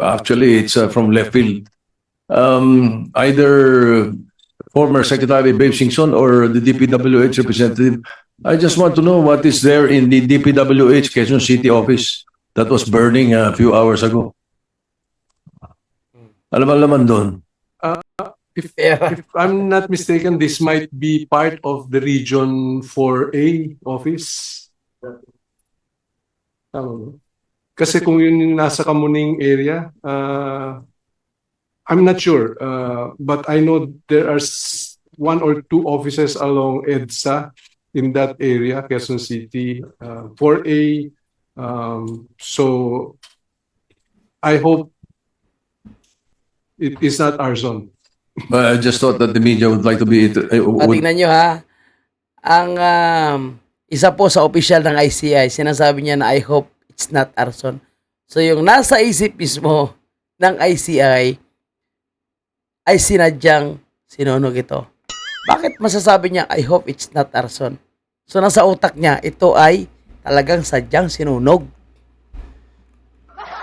Actually, it's uh, from left field. Um, either former Secretary Babe Singson or the DPWH representative. I just want to know what is there in the DPWH Quezon City office that was burning a few hours ago. Alam mo doon? If, if I'm not mistaken, this might be part of the Region 4A office. Tama ba? Kasi kung yun yung nasa Kamuning area, uh, I'm not sure. Uh, but I know there are one or two offices along EDSA in that area, Quezon City, uh, 4A. Um, so I hope it is not arson. I just thought that the media would like to be, uh, Ah, would, tingnan nyo ha. Ang um, isa po sa official ng ICI, sinasabi niya na I hope it's not arson. So yung nasa isip mismo ng ICI ay sinadyang sinunog ito. Bakit masasabi niya I hope it's not arson? So nasa utak niya, ito ay talagang sadyang sinunog.